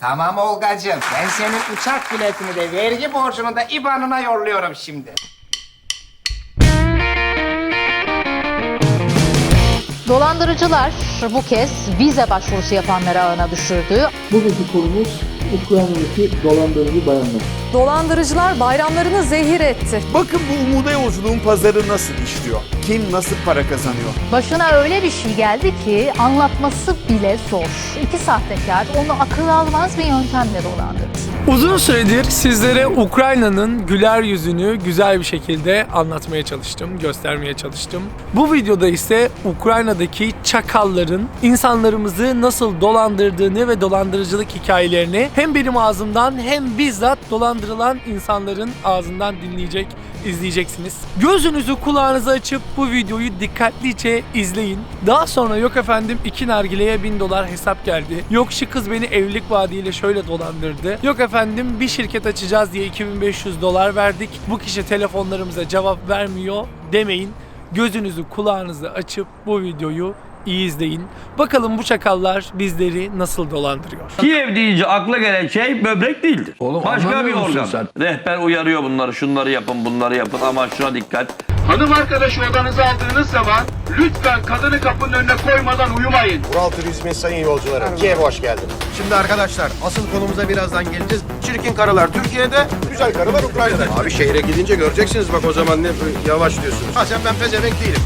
Tamam Olgacığım. Ben senin uçak biletini de vergi borcunu da IBAN'ına yolluyorum şimdi. Dolandırıcılar bu kez vize başvurusu yapanları ağına düşürdü. Bugünkü konumuz Ukrayna'daki dolandırıcı bayanlar. Dolandırıcılar bayramlarını zehir etti. Bakın bu umuda yolculuğun pazarı nasıl işliyor? Kim nasıl para kazanıyor? Başına öyle bir şey geldi ki anlatması bile zor. İki sahtekar onu akıl almaz bir yöntemle dolandırdı. Uzun süredir sizlere Ukrayna'nın güler yüzünü güzel bir şekilde anlatmaya çalıştım, göstermeye çalıştım. Bu videoda ise Ukrayna'daki çakalların insanlarımızı nasıl dolandırdığını ve dolandırıcılık hikayelerini hem benim ağzımdan hem bizzat dolandırılan insanların ağzından dinleyecek, izleyeceksiniz. Gözünüzü kulağınızı açıp bu videoyu dikkatlice izleyin. Daha sonra yok efendim iki nargileye bin dolar hesap geldi. Yok şu kız beni evlilik vaadiyle şöyle dolandırdı. Yok efendim bir şirket açacağız diye 2500 dolar verdik. Bu kişi telefonlarımıza cevap vermiyor demeyin. Gözünüzü kulağınızı açıp bu videoyu iyi izleyin. Bakalım bu çakallar bizleri nasıl dolandırıyor. Kiev deyince akla gelen şey böbrek değildir. Oğlum Başka bir anlamıyor musun organ. sen? Rehber uyarıyor bunları. Şunları yapın, bunları yapın. Ama şuna dikkat. Hanım arkadaşı odanıza aldığınız zaman lütfen kadını kapının önüne koymadan uyumayın. Ural Turizm'in sayın yolcuları. Kiev'e hoş geldiniz. Şimdi arkadaşlar asıl konumuza birazdan geleceğiz. Çirkin karılar Türkiye'de, güzel karılar Ukrayna'da. Abi şehre gidince göreceksiniz bak o zaman ne yavaş diyorsunuz. Ha sen ben pezevenk değilim.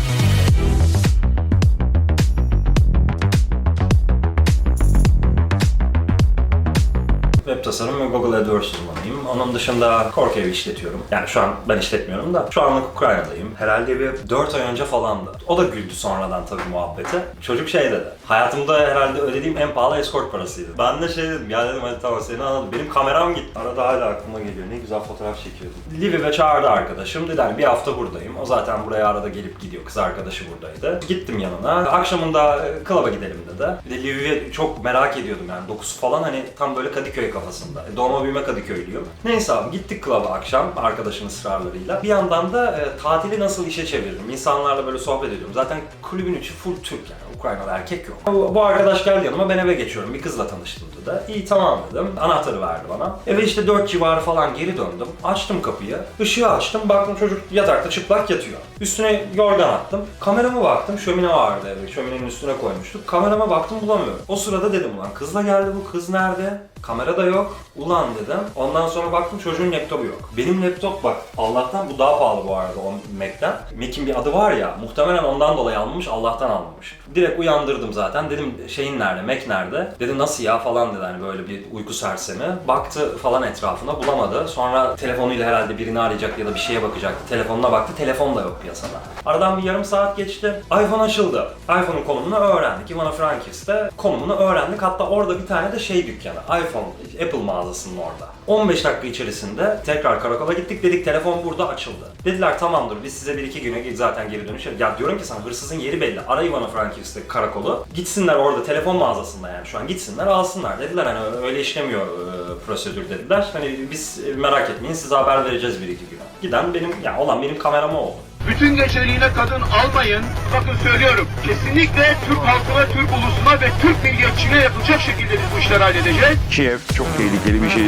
Tasarım ve Google AdWords uzmanıyım. Onun dışında Kork evi işletiyorum. Yani şu an ben işletmiyorum da şu anlık Ukrayna'dayım. Herhalde bir 4 ay önce falandı. O da güldü sonradan tabii muhabbete. Çocuk şey dedi. Hayatımda herhalde ödediğim en pahalı escort parasıydı. Ben de şey dedim. Ya dedim hadi tamam seni anladım. Benim kameram gitti. Arada hala aklıma geliyor. Ne güzel fotoğraf çekiyordum. Lviv'e çağırdı arkadaşım. Dedi hani bir hafta buradayım. O zaten buraya arada gelip gidiyor. Kız arkadaşı buradaydı. Gittim yanına. Akşamında e, klaba gidelim dedi. Bir de Lviv'i çok merak ediyordum yani. Dokusu falan hani tam böyle Kadıköy kafasında. E, Doğma büyüme Kadıköylüyüm. Neyse abi gittik klaba akşam arkadaşın ısrarlarıyla. Bir yandan da e, tatili nasıl işe çeviririm? İnsanlarla böyle sohbet ediyorum. Zaten kulübün içi full Türk yani. Ukraynalı erkek yok. Bu, bu arkadaş geldi yanıma ben eve geçiyorum. Bir kızla tanıştım dedi. İyi tamam dedim. Anahtarı verdi bana. Eve işte 4 civarı falan geri döndüm. Açtım kapıyı. Işığı açtım. Baktım çocuk yatakta çıplak yatıyor. Üstüne yorgan attım. Kamerama baktım. Şömine vardı evde. Şöminenin üstüne koymuştuk. Kamerama baktım bulamıyorum. O sırada dedim ulan kızla geldi bu. Kız nerede? Kamera da yok. Ulan dedim. Ondan sonra baktım çocuğun laptopu yok. Benim laptop bak Allah'tan bu daha pahalı bu arada o Mac'ten. Mac'in bir adı var ya muhtemelen ondan dolayı almamış Allah'tan almamış. Direkt uyandırdım zaten. Dedim şeyin nerede? Mac nerede? Dedi nasıl ya falan dedi hani böyle bir uyku sersemi. Baktı falan etrafına bulamadı. Sonra telefonuyla herhalde birini arayacak ya da bir şeye bakacaktı. Telefonuna baktı. Telefon da yok piyasada. Aradan bir yarım saat geçti. iPhone açıldı. iPhone'un konumunu öğrendik. Ivana Frankis'te konumunu öğrendik. Hatta orada bir tane de şey dükkanı. iPhone, Apple mağazasının orada. 15 dakika içerisinde tekrar karakola gittik. Dedik telefon burada açıldı. Dediler tamamdır biz size bir iki güne zaten geri dönüş Ya diyorum ki sana hırsızın yeri belli. Ara Ivana Frankis'te karakolu. Gitsinler orada telefon mağazasında yani şu an gitsinler alsınlar. Dediler hani öyle işlemiyor e, prosedür dediler. Hani biz merak etmeyin size haber vereceğiz bir iki güne. Giden benim ya olan benim kamerama oldu. Bütün geceliğine kadın almayın. Bakın söylüyorum. Kesinlikle Türk halkına, Türk ulusuna ve Türk milliyetçiliğine yapılacak şekilde biz bu işleri halledeceğiz. Kiev çok tehlikeli bir şey.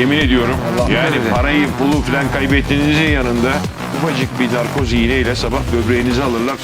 Yemin ediyorum yani parayı pulu falan kaybettiğinizin yanında ufacık bir narkoz iğneyle sabah böbreğinizi alırlar.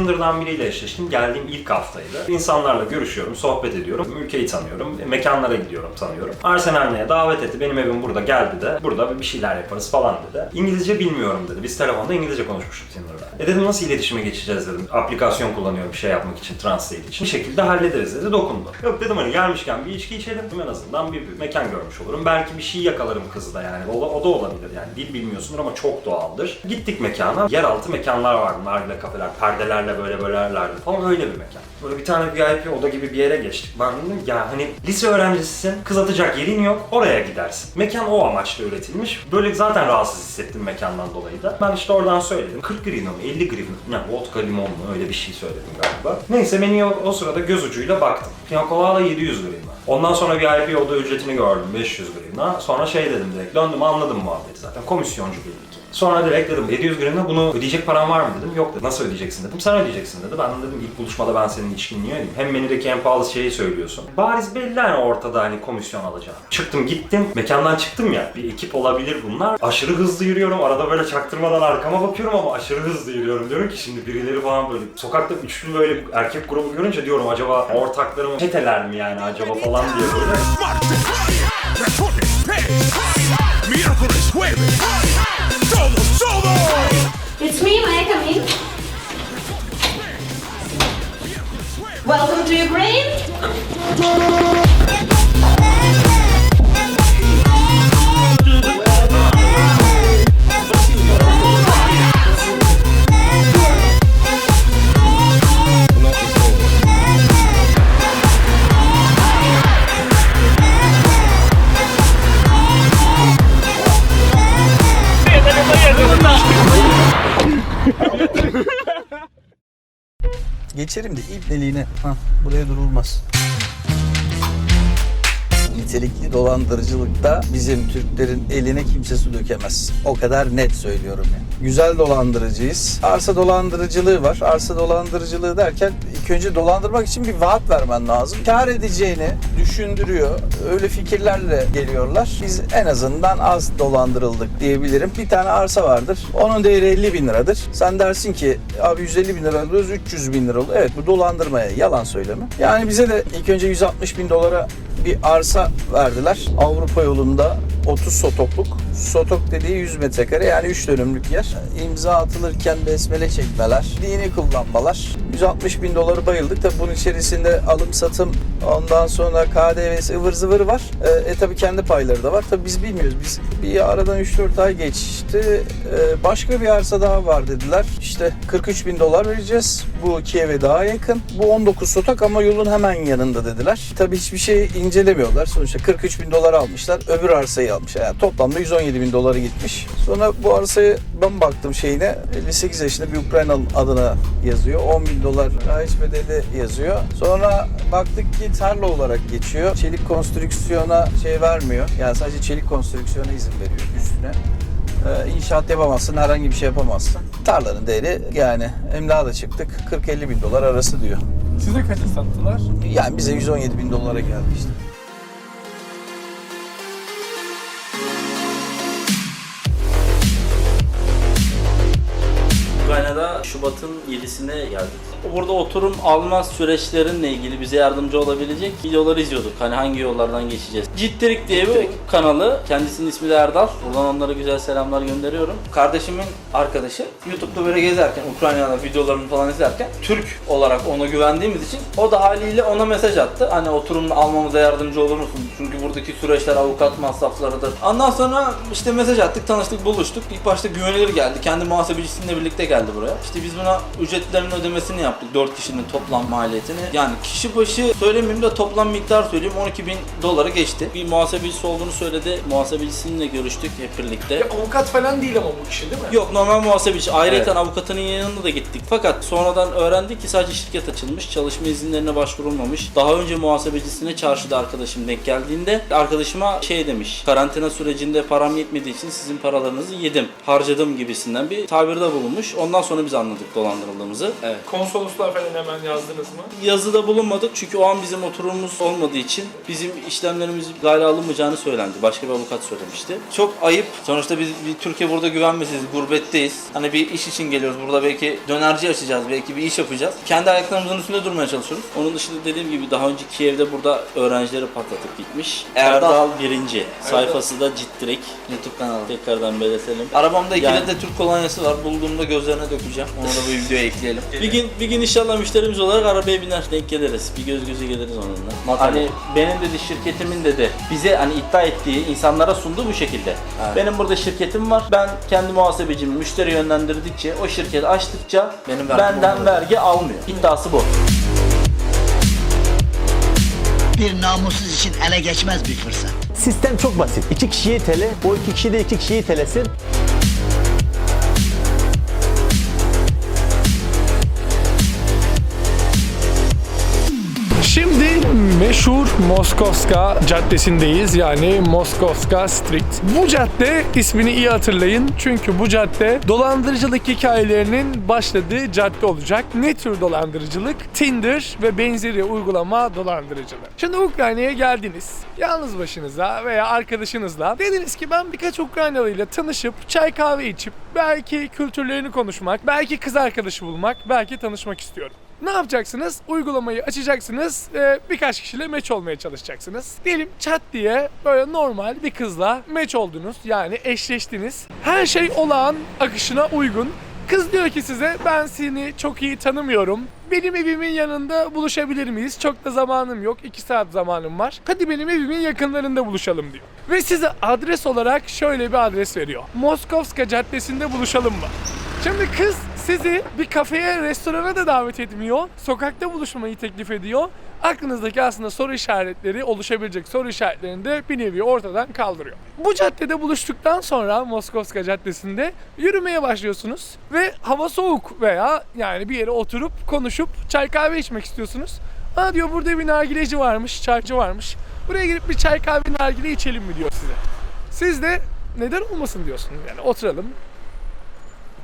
Tinder'dan biriyle eşleştim. Geldiğim ilk haftaydı. İnsanlarla görüşüyorum, sohbet ediyorum. Ülkeyi tanıyorum, mekanlara gidiyorum, tanıyorum. Arsenal'e davet etti. Benim evim burada geldi de. Burada bir şeyler yaparız falan dedi. İngilizce bilmiyorum dedi. Biz telefonda İngilizce konuşmuştuk Tinder'da. E dedim nasıl iletişime geçeceğiz dedim. Aplikasyon kullanıyorum bir şey yapmak için, translate için. Bir şekilde hallederiz dedi. Dokundu. Yok dedim hani gelmişken bir içki içelim. En azından bir, bir mekan görmüş olurum. Belki bir şey yakalarım kızı da yani. O, o da olabilir yani. Dil bilmiyorsundur ama çok doğaldır. Gittik mekana. Yeraltı mekanlar vardı. Nargile kafeler, perdelerle böyle bölerlerdi falan öyle bir mekan. Böyle bir tane VIP oda gibi bir yere geçtik. Ben dedim ya hani lise öğrencisisin, kız atacak yerin yok, oraya gidersin. Mekan o amaçla üretilmiş. Böyle zaten rahatsız hissettim mekandan dolayı da. Ben işte oradan söyledim. 40 grivna mı, 50 grivna ne vodka limon mu öyle bir şey söyledim galiba. Neyse menüye o, sırada göz ucuyla baktım. Pina colada 700 grivna. Ondan sonra VIP oda ücretini gördüm 500 grivna. Sonra şey dedim direkt döndüm anladım muhabbeti zaten. Komisyoncu ki. Sonra direkt dedim 700 gramına bunu ödeyecek paran var mı dedim. Yok dedi. Nasıl ödeyeceksin dedim. Sen ödeyeceksin dedi. Ben de dedim ilk buluşmada ben senin ilişkini niye? Hem menüdeki en pahalı şeyi söylüyorsun. Bariz belli hani ortada hani komisyon alacağım. Çıktım gittim. Mekandan çıktım ya. Bir ekip olabilir bunlar. Aşırı hızlı yürüyorum. Arada böyle çaktırmadan arkama bakıyorum ama aşırı hızlı yürüyorum. Diyorum ki şimdi birileri falan böyle sokakta üçlü böyle erkek grubu görünce diyorum acaba ortaklarım çeteler mi yani acaba falan diye böyle. It's me, Maya Kamin. Welcome to Ukraine. Geçerim de ibneliğine. Hah, buraya durulmaz. Nitelikli dolandırıcılıkta bizim Türklerin eline kimse su dökemez. O kadar net söylüyorum yani. Güzel dolandırıcıyız. Arsa dolandırıcılığı var. Arsa dolandırıcılığı derken ilk önce dolandırmak için bir vaat vermen lazım. Kar edeceğini düşündürüyor. Öyle fikirlerle geliyorlar. Biz en azından az dolandırıldık diyebilirim. Bir tane arsa vardır. Onun değeri 50 bin liradır. Sen dersin ki abi 150 bin lira alıyoruz 300 bin lira oldu. Evet bu dolandırmaya yalan söyleme. Yani bize de ilk önce 160 bin dolara bir arsa verdiler. Avrupa yolunda 30 sotokluk. Sotok dediği 100 metrekare yani 3 dönümlük yer. İmza atılırken besmele çekmeler, dini kullanmalar. 160 bin doları bayıldık. Tabi bunun içerisinde alım satım ondan sonra KDV'si ıvır zıvır var. E, e tabi kendi payları da var. Tabi biz bilmiyoruz. Biz bir aradan 3-4 ay geçti. E, başka bir arsa daha var dediler. İşte 43 bin dolar vereceğiz. Bu Kiev'e daha yakın. Bu 19 sotak ama yolun hemen yanında dediler. Tabi hiçbir şey incelemiyorlar. Sonuçta 43 bin dolar almışlar. Öbür arsayı almışlar. Yani toplamda 117 bin doları gitmiş. Sonra bu arsayı ben baktım şeyine 58 yaşında bir Ukraynalı adına yazıyor. 10 bin dolar rahiç bedeli yazıyor. Sonra baktık ki tarla olarak geçiyor. Çelik konstrüksiyona şey vermiyor. Yani sadece çelik konstrüksiyona izin veriyor üstüne. Ee, inşaat yapamazsın, herhangi bir şey yapamazsın. Tarlanın değeri yani emlağa da çıktık 40-50 bin dolar arası diyor. Size kaça sattılar? Yani bize 117 bin dolara geldi işte. Şubat'ın 7'sinde geldik. Burada oturum alma süreçlerinle ilgili bize yardımcı olabilecek videoları izliyorduk. Hani hangi yollardan geçeceğiz. Ciddirik diye bir kanalı. Kendisinin ismi de Erdal. Buradan onlara güzel selamlar gönderiyorum. Kardeşimin arkadaşı YouTube'da böyle gezerken, Ukrayna'da videolarını falan izlerken Türk olarak ona güvendiğimiz için o da haliyle ona mesaj attı. Hani oturumunu almamıza yardımcı olur musun? Çünkü buradaki süreçler avukat masraflarıdır. Ondan sonra işte mesaj attık, tanıştık, buluştuk. İlk başta güvenilir geldi. Kendi muhasebecisiyle birlikte geldi buraya. İşte biz buna ücretlerin ödemesini yaptık. 4 kişinin toplam maliyetini. Yani kişi başı söylemeyeyim de toplam miktar söyleyeyim 12 bin doları geçti. Bir muhasebecisi olduğunu söyledi. Muhasebecisiyle görüştük hep birlikte. Avukat falan değil ama bu kişi değil mi? Yok normal muhasebeci. Ayrıca Evet. avukatının yanına da gittik. Fakat sonradan öğrendik ki sadece şirket açılmış. Çalışma izinlerine başvurulmamış. Daha önce muhasebecisine çarşıda arkadaşım denk geldiğinde arkadaşıma şey demiş. Karantina sürecinde param yetmediği için sizin paralarınızı yedim. Harcadım gibisinden bir tabirde bulunmuş. Ondan sonra biz anladık dolandırıldığımızı. Evet. Konsolosluğa falan hemen yazdınız mı? Yazıda bulunmadık çünkü o an bizim oturumumuz olmadığı için bizim işlemlerimiz gayri alınmayacağını söylendi. Başka bir avukat söylemişti. Çok ayıp. Sonuçta biz bir Türkiye burada güvenmesiz, gurbetteyiz. Hani bir iş için geliyoruz. Burada belki dönerci açacağız, belki bir iş yapacağız. Kendi ayaklarımızın üstünde durmaya çalışıyoruz. Onun dışında dediğim gibi daha önce Kiev'de burada öğrencileri patlatıp gitmiş. Erdal birinci. Sayfası da Cittirek. YouTube kanalı. Tekrardan belirtelim. Arabamda iki Yani- de Türk kolonyası var. Bulduğumda gözlerine dökeceğim. Onu da bu videoya ekleyelim. Bir gün bir gün inşallah müşterimiz olarak arabaya biner denk geliriz. Bir göz göze geliriz onunla. Hani benim dedi şirketimin dedi bize hani iddia ettiği insanlara sunduğu bu şekilde. Benim burada şirketim var. Ben kendi muhasebecimi müşteri yönlendirdikçe o şirketi açtıkça Benim vergim benden olmuyor. vergi almıyor. İddiası bu. Bir namussuz için ele geçmez bir fırsat. Sistem çok basit. İki kişiyi tele, o iki kişi de iki kişiyi telesin. Şimdi meşhur Moskovska Caddesi'ndeyiz. Yani Moskovska Street. Bu cadde ismini iyi hatırlayın. Çünkü bu cadde dolandırıcılık hikayelerinin başladığı cadde olacak. Ne tür dolandırıcılık? Tinder ve benzeri uygulama dolandırıcılığı. Şimdi Ukrayna'ya geldiniz. Yalnız başınıza veya arkadaşınızla dediniz ki ben birkaç Ukraynalı ile tanışıp çay kahve içip belki kültürlerini konuşmak, belki kız arkadaşı bulmak, belki tanışmak istiyorum. Ne yapacaksınız? Uygulamayı açacaksınız, e, birkaç kişiyle meç olmaya çalışacaksınız. Diyelim chat diye böyle normal bir kızla meç oldunuz, yani eşleştiniz. Her şey olağan akışına uygun. Kız diyor ki size ben seni çok iyi tanımıyorum. Benim evimin yanında buluşabilir miyiz? Çok da zamanım yok. 2 saat zamanım var. Hadi benim evimin yakınlarında buluşalım diyor. Ve size adres olarak şöyle bir adres veriyor. Moskovska Caddesi'nde buluşalım mı? Şimdi kız sizi bir kafeye, restorana da davet etmiyor. Sokakta buluşmayı teklif ediyor. Aklınızdaki aslında soru işaretleri, oluşabilecek soru işaretlerini de bir nevi ortadan kaldırıyor. Bu caddede buluştuktan sonra Moskovska Caddesi'nde yürümeye başlıyorsunuz ve hava soğuk veya yani bir yere oturup konuşup çay kahve içmek istiyorsunuz. Ha diyor burada bir nargileci varmış, çaycı varmış. Buraya girip bir çay kahve nargile içelim mi diyor size. Siz de neden olmasın diyorsunuz. Yani oturalım,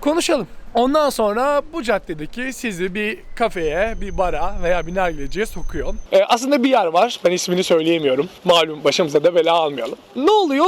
konuşalım. Ondan sonra bu caddedeki sizi bir kafeye, bir bara veya bir nargileciye sokuyor. Ee, aslında bir yer var. Ben ismini söyleyemiyorum. Malum başımıza da bela almayalım. Ne oluyor?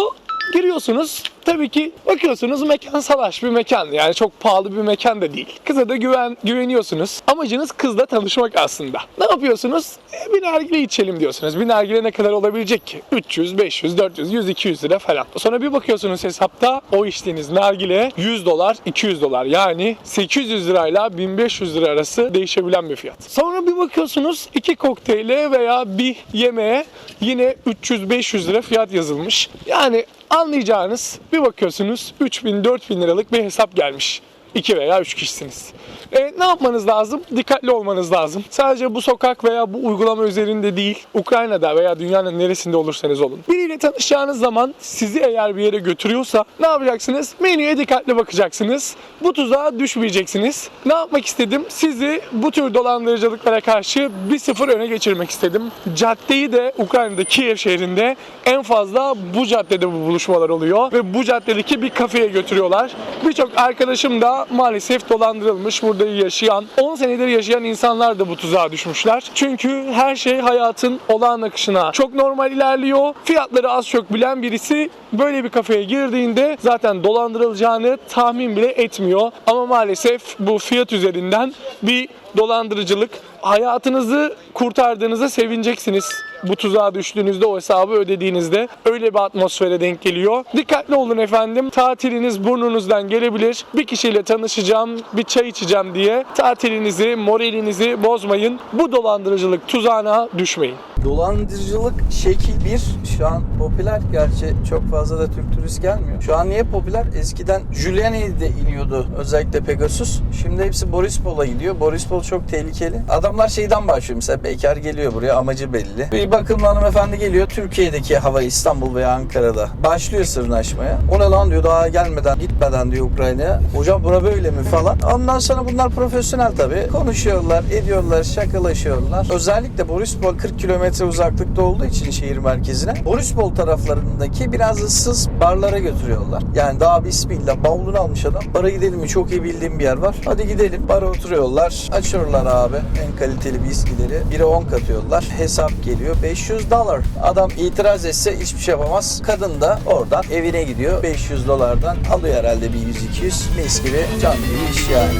Giriyorsunuz. Tabii ki bakıyorsunuz mekan salaş bir mekan. Yani çok pahalı bir mekan da değil. Kıza da güven, güveniyorsunuz. Amacınız kızla tanışmak aslında. Ne yapıyorsunuz? E, bir nargile içelim diyorsunuz. Bir nargile ne kadar olabilecek ki? 300, 500, 400, 100, 200 lira falan. Sonra bir bakıyorsunuz hesapta o içtiğiniz nargile 100 dolar, 200 dolar. Yani 800 lirayla 1500 lira arası değişebilen bir fiyat. Sonra bir bakıyorsunuz iki kokteyle veya bir yemeğe yine 300-500 lira fiyat yazılmış. Yani anlayacağınız bir bakıyorsunuz 3000-4000 liralık bir hesap gelmiş. 2 veya 3 kişisiniz. E, ne yapmanız lazım? Dikkatli olmanız lazım. Sadece bu sokak veya bu uygulama üzerinde değil, Ukrayna'da veya dünyanın neresinde olursanız olun. Biriyle tanışacağınız zaman sizi eğer bir yere götürüyorsa ne yapacaksınız? Menüye dikkatli bakacaksınız. Bu tuzağa düşmeyeceksiniz. Ne yapmak istedim? Sizi bu tür dolandırıcılıklara karşı bir sıfır öne geçirmek istedim. Caddeyi de Ukrayna'da Kiev şehrinde en fazla bu caddede bu buluşmalar oluyor ve bu caddedeki bir kafeye götürüyorlar. Birçok arkadaşım da maalesef dolandırılmış. Burada yaşayan, 10 senedir yaşayan insanlar da bu tuzağa düşmüşler. Çünkü her şey hayatın olağan akışına çok normal ilerliyor. Fiyatları az çok bilen birisi böyle bir kafeye girdiğinde zaten dolandırılacağını tahmin bile etmiyor. Ama maalesef bu fiyat üzerinden bir dolandırıcılık. Hayatınızı kurtardığınızda sevineceksiniz. Bu tuzağa düştüğünüzde o hesabı ödediğinizde öyle bir atmosfere denk geliyor. Dikkatli olun efendim. Tatiliniz burnunuzdan gelebilir. Bir kişiyle tanışacağım, bir çay içeceğim diye tatilinizi, moralinizi bozmayın. Bu dolandırıcılık tuzağına düşmeyin. Dolandırıcılık şekil 1 şu an popüler. Gerçi çok fazla da Türk turist gelmiyor. Şu an niye popüler? Eskiden Giuliani'de iniyordu özellikle Pegasus. Şimdi hepsi Borispol'a gidiyor. Borispol çok tehlikeli. Adamlar şeyden başlıyor mesela bekar geliyor buraya amacı belli. Bir bakımlı hanımefendi geliyor Türkiye'deki hava İstanbul veya Ankara'da. Başlıyor sırnaşmaya. O ne lan diyor daha gelmeden gitmeden diyor Ukrayna'ya. Hocam bura böyle mi falan. Ondan sonra bunlar profesyonel tabii. Konuşuyorlar, ediyorlar, şakalaşıyorlar. Özellikle Borispol 40 kilometre uzaklıkta olduğu için şehir merkezine. Borispol taraflarındaki biraz ıssız barlara götürüyorlar. Yani daha bismillah bavulunu almış adam. Bara gidelim mi? Çok iyi bildiğim bir yer var. Hadi gidelim. Bara oturuyorlar. Açıyorlar abi en kaliteli viskileri. Biri 10 katıyorlar. Hesap geliyor. 500 dolar. Adam itiraz etse hiçbir şey yapamaz. Kadın da oradan evine gidiyor. 500 dolardan alıyor herhalde bir 100-200. Mis gibi can gibi iş yani.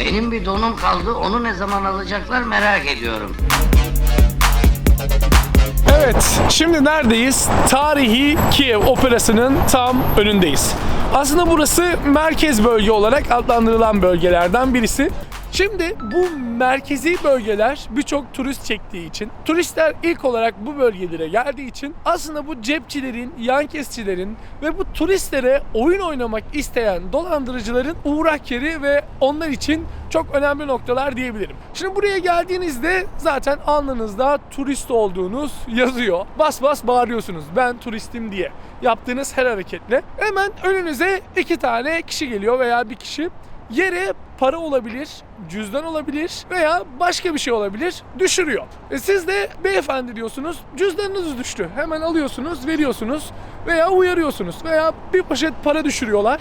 Benim bir donum kaldı. Onu ne zaman alacaklar merak ediyorum. Evet, şimdi neredeyiz? Tarihi Kiev Operası'nın tam önündeyiz. Aslında burası merkez bölge olarak adlandırılan bölgelerden birisi. Şimdi bu merkezi bölgeler birçok turist çektiği için, turistler ilk olarak bu bölgelere geldiği için aslında bu cepçilerin, yan kesicilerin ve bu turistlere oyun oynamak isteyen dolandırıcıların uğrak yeri ve onlar için çok önemli noktalar diyebilirim. Şimdi buraya geldiğinizde zaten alnınızda turist olduğunuz yazıyor. Bas bas bağırıyorsunuz ben turistim diye. Yaptığınız her hareketle hemen önünüze iki tane kişi geliyor veya bir kişi yere para olabilir, cüzdan olabilir veya başka bir şey olabilir düşürüyor. E siz de beyefendi diyorsunuz cüzdanınız düştü. Hemen alıyorsunuz, veriyorsunuz veya uyarıyorsunuz veya bir poşet para düşürüyorlar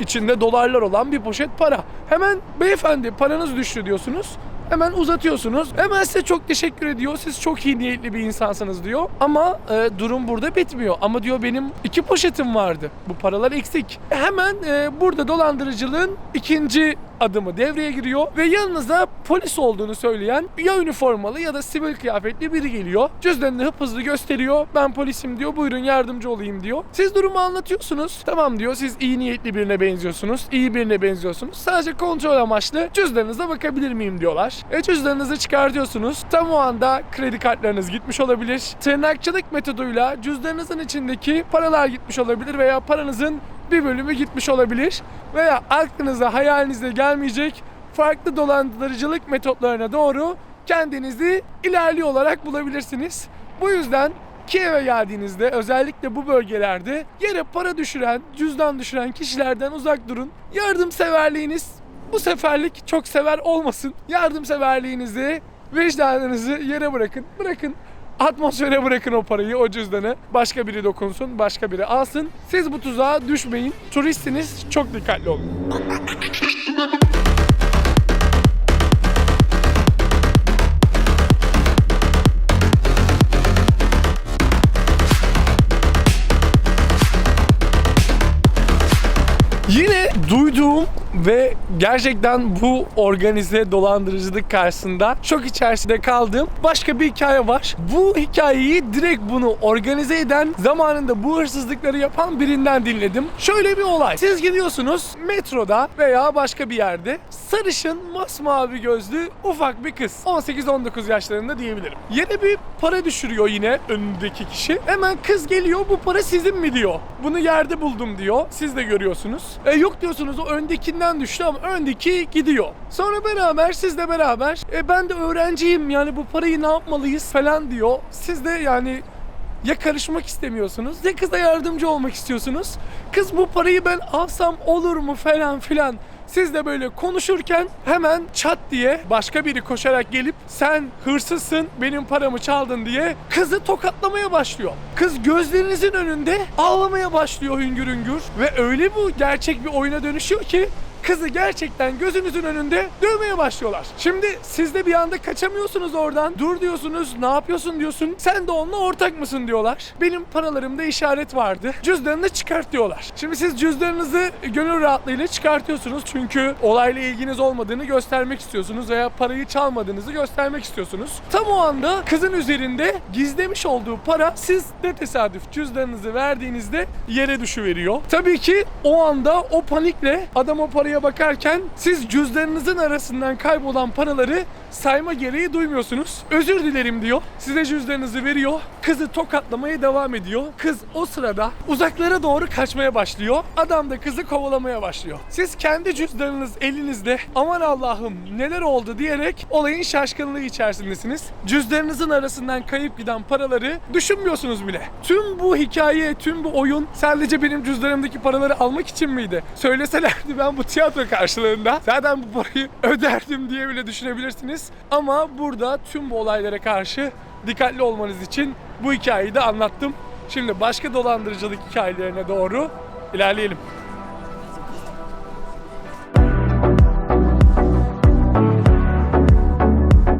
içinde dolarlar olan bir poşet para. Hemen beyefendi paranız düştü diyorsunuz. Hemen uzatıyorsunuz. Hemen size çok teşekkür ediyor. Siz çok iyi niyetli bir insansınız diyor. Ama e, durum burada bitmiyor. Ama diyor benim iki poşetim vardı. Bu paralar eksik. Hemen e, burada dolandırıcılığın ikinci adımı devreye giriyor ve yanınıza polis olduğunu söyleyen ya üniformalı ya da sivil kıyafetli biri geliyor. Cüzdanını hıp hızlı gösteriyor. Ben polisim diyor. Buyurun yardımcı olayım diyor. Siz durumu anlatıyorsunuz. Tamam diyor. Siz iyi niyetli birine benziyorsunuz. iyi birine benziyorsunuz. Sadece kontrol amaçlı cüzdanınıza bakabilir miyim diyorlar. E cüzdanınızı çıkartıyorsunuz. Tam o anda kredi kartlarınız gitmiş olabilir. Tırnakçılık metoduyla cüzdanınızın içindeki paralar gitmiş olabilir veya paranızın bir bölümü gitmiş olabilir veya aklınıza hayalinizde gelmeyecek farklı dolandırıcılık metotlarına doğru kendinizi ilerliyor olarak bulabilirsiniz. Bu yüzden Kiev'e geldiğinizde özellikle bu bölgelerde yere para düşüren, cüzdan düşüren kişilerden uzak durun. Yardımseverliğiniz bu seferlik çok sever olmasın. Yardımseverliğinizi, vicdanınızı yere bırakın. Bırakın Atmosfere bırakın o parayı, o cüzdanı. Başka biri dokunsun, başka biri alsın. Siz bu tuzağa düşmeyin. Turistsiniz, çok dikkatli olun. Yine duyduğum ve gerçekten bu organize dolandırıcılık karşısında şok içerisinde kaldığım başka bir hikaye var. Bu hikayeyi direkt bunu organize eden, zamanında bu hırsızlıkları yapan birinden dinledim. Şöyle bir olay. Siz gidiyorsunuz metroda veya başka bir yerde sarışın, masmavi gözlü ufak bir kız. 18-19 yaşlarında diyebilirim. Yere bir para düşürüyor yine önündeki kişi. Hemen kız geliyor bu para sizin mi diyor. Bunu yerde buldum diyor. Siz de görüyorsunuz. E, yok diyorsunuz o öndekinden düştü ama öndeki gidiyor. Sonra beraber sizle beraber e, ben de öğrenciyim yani bu parayı ne yapmalıyız falan diyor. Siz de yani ya karışmak istemiyorsunuz ya kıza yardımcı olmak istiyorsunuz. Kız bu parayı ben alsam olur mu falan filan. Siz de böyle konuşurken hemen çat diye başka biri koşarak gelip sen hırsızsın benim paramı çaldın diye kızı tokatlamaya başlıyor. Kız gözlerinizin önünde ağlamaya başlıyor hüngür hüngür ve öyle bu gerçek bir oyuna dönüşüyor ki kızı gerçekten gözünüzün önünde dövmeye başlıyorlar. Şimdi siz de bir anda kaçamıyorsunuz oradan. Dur diyorsunuz, ne yapıyorsun diyorsun. Sen de onunla ortak mısın diyorlar. Benim paralarımda işaret vardı. Cüzdanını çıkart diyorlar. Şimdi siz cüzdanınızı gönül rahatlığıyla çıkartıyorsunuz. Çünkü olayla ilginiz olmadığını göstermek istiyorsunuz veya parayı çalmadığınızı göstermek istiyorsunuz. Tam o anda kızın üzerinde gizlemiş olduğu para siz ne tesadüf cüzdanınızı verdiğinizde yere düşüveriyor. Tabii ki o anda o panikle adam o parayı bakarken siz cüzdanınızın arasından kaybolan paraları sayma gereği duymuyorsunuz. Özür dilerim diyor. Size cüzdanınızı veriyor. Kızı tokatlamaya devam ediyor. Kız o sırada uzaklara doğru kaçmaya başlıyor. Adam da kızı kovalamaya başlıyor. Siz kendi cüzdanınız elinizde aman Allah'ım neler oldu diyerek olayın şaşkınlığı içerisindesiniz. Cüzdanınızın arasından kayıp giden paraları düşünmüyorsunuz bile. Tüm bu hikaye, tüm bu oyun sadece benim cüzdanımdaki paraları almak için miydi? Söyleselerdi ben bu tiyatro karşılığında zaten bu parayı öderdim diye bile düşünebilirsiniz. Ama burada tüm bu olaylara karşı dikkatli olmanız için bu hikayeyi de anlattım. Şimdi başka dolandırıcılık hikayelerine doğru ilerleyelim.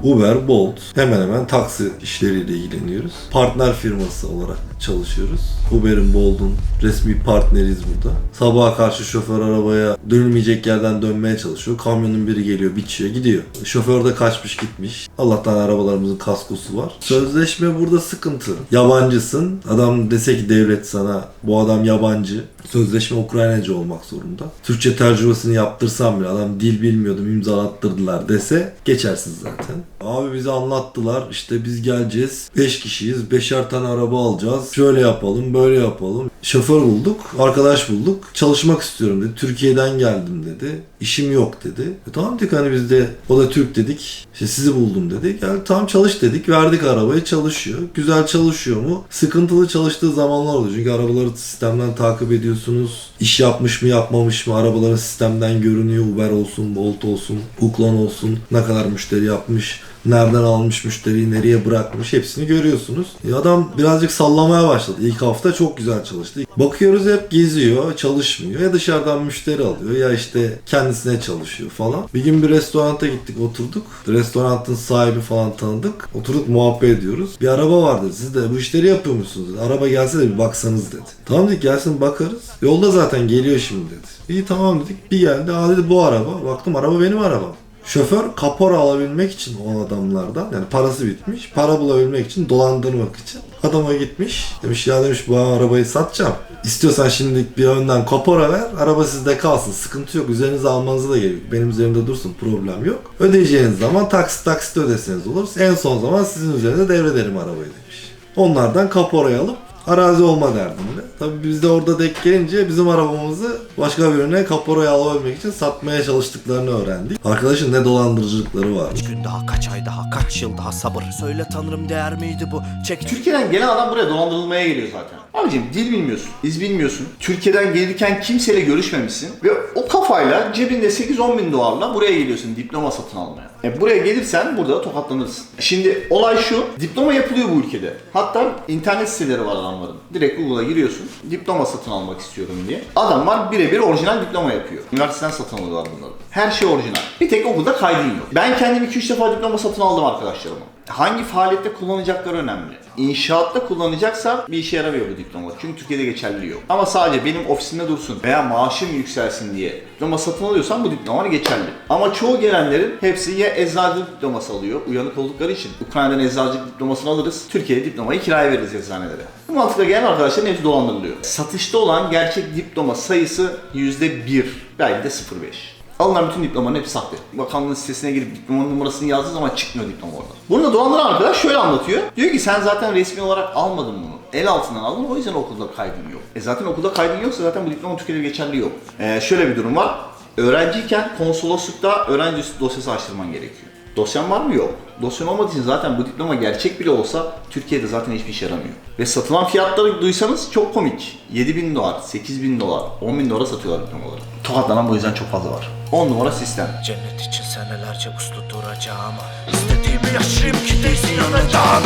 Uber, Bolt hemen hemen taksi işleriyle ilgileniyoruz. Partner firması olarak çalışıyoruz. Uber'in Bold'un resmi partneriyiz burada. Sabaha karşı şoför arabaya dönülmeyecek yerden dönmeye çalışıyor. Kamyonun biri geliyor, biçiyor, gidiyor. Şoför de kaçmış gitmiş. Allah'tan arabalarımızın kaskosu var. Sözleşme burada sıkıntı. Yabancısın. Adam dese ki devlet sana bu adam yabancı. Sözleşme Ukraynaca olmak zorunda. Türkçe tercümesini yaptırsam bile adam dil bilmiyordum imzalattırdılar dese geçersiz zaten. Abi bize anlattılar işte biz geleceğiz 5 kişiyiz 5'er tane araba alacağız şöyle yapalım böyle yapalım. Şoför bulduk arkadaş bulduk. Çalışmak istiyorum dedi. Türkiye'den geldim dedi. İşim yok dedi. E tamam dedik hani biz de o da Türk dedik. İşte sizi buldum dedi gel tamam çalış dedik. Verdik arabayı çalışıyor. Güzel çalışıyor mu? Sıkıntılı çalıştığı zamanlar oluyor. Çünkü arabaları sistemden takip ediyorsunuz. İş yapmış mı yapmamış mı? Arabaların sistemden görünüyor. Uber olsun Bolt olsun Uklon olsun. Ne kadar müşteri yapmış nereden almış müşteriyi, nereye bırakmış hepsini görüyorsunuz. E adam birazcık sallamaya başladı. İlk hafta çok güzel çalıştı. Bakıyoruz hep geziyor, çalışmıyor. Ya dışarıdan müşteri alıyor ya işte kendisine çalışıyor falan. Bir gün bir restoranta gittik, oturduk. Restoranın sahibi falan tanıdık. Oturduk muhabbet ediyoruz. Bir araba vardı. Siz de bu işleri yapıyor musunuz? Araba gelse de bir baksanız dedi. Tamam dedik gelsin bakarız. Yolda zaten geliyor şimdi dedi. İyi tamam dedik. Bir geldi. Aa dedi bu araba. Baktım araba benim arabam. Şoför kapora alabilmek için o adamlardan yani parası bitmiş. Para bulabilmek için dolandırmak için adama gitmiş. Demiş ya demiş bu arabayı satacağım. İstiyorsan şimdi bir önden kapora ver. Araba sizde kalsın. Sıkıntı yok. Üzerinize almanıza da gerek. Benim üzerimde dursun. Problem yok. Ödeyeceğiniz zaman taksit taksit ödeseniz olur. En son zaman sizin üzerine devrederim arabayı demiş. Onlardan kaporayı alıp arazi olma derdinde. Tabii biz de orada denk gelince bizim arabamızı başka birine kaporaya alabilmek için satmaya çalıştıklarını öğrendik. Arkadaşın ne dolandırıcılıkları var. Kaç gün daha, kaç ay daha, kaç yıl daha sabır. Söyle tanrım değer miydi bu? Çek. Türkiye'den gelen adam buraya dolandırılmaya geliyor zaten. Abicim dil bilmiyorsun, iz bilmiyorsun. Türkiye'den gelirken kimseyle görüşmemişsin. Ve o kafayla cebinde 8-10 bin dolarla buraya geliyorsun diploma satın almaya. E buraya gelirsen burada da tokatlanırsın. Şimdi olay şu, diploma yapılıyor bu ülkede. Hatta internet siteleri var adamların. Direkt Google'a giriyorsun, diploma satın almak istiyorum diye. Adamlar birebir orijinal diploma yapıyor. Üniversiteden satın alıyorlar bunları. Her şey orijinal. Bir tek okulda kaydın yok. Ben kendim 2-3 defa diploma satın aldım arkadaşlarıma. Hangi faaliyette kullanacakları önemli. İnşaatta kullanacaksa bir işe yaramıyor bu diploma. Çünkü Türkiye'de geçerliliği yok. Ama sadece benim ofisimde dursun veya maaşım yükselsin diye diploma satın alıyorsan bu diploma geçerli. Ama çoğu gelenlerin hepsi ya eczacılık diploması alıyor, uyanık oldukları için. Ukrayna'dan eczacılık diplomasını alırız, Türkiye'de diplomayı kiraya veririz eczanelere. Bu mantıkla gelen arkadaşların hepsi dolandırılıyor. Satışta olan gerçek diploma sayısı %1, belki de 0.5. Alınan bütün diplomanın hepsi sahte. Bakanlığın sitesine girip diplomanın numarasını yazdığı zaman çıkmıyor diploma orada. Bunu da dolandıran arkadaş şöyle anlatıyor. Diyor ki sen zaten resmi olarak almadın bunu. El altından aldın o yüzden okulda kaydın yok. E zaten okulda kaydın yoksa zaten bu diploma Türkiye'de geçerli yok. Ee, şöyle bir durum var. Öğrenciyken konsoloslukta öğrenci dosyası açtırman gerekiyor. Dosyan var mı? Yok. Dosyan olmadığı için zaten bu diploma gerçek bile olsa Türkiye'de zaten hiçbir işe yaramıyor. Ve satılan fiyatları duysanız çok komik. 7 bin dolar, 8 bin dolar, 10 bin dolara satıyorlar diplomaları. Tokatlanan bu yüzden çok fazla var. 10 numara sistem. Cennet için senelerce uslu duracağım İstediğimi yaşayayım ki değilsin yanacağım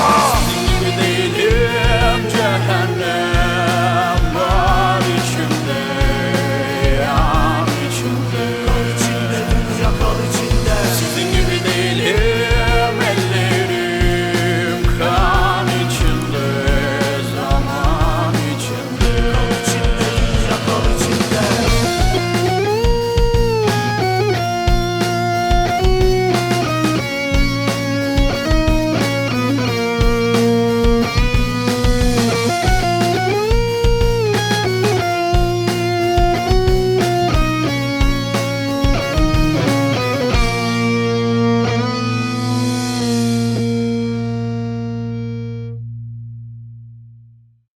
Sizin gibi değilim cehennem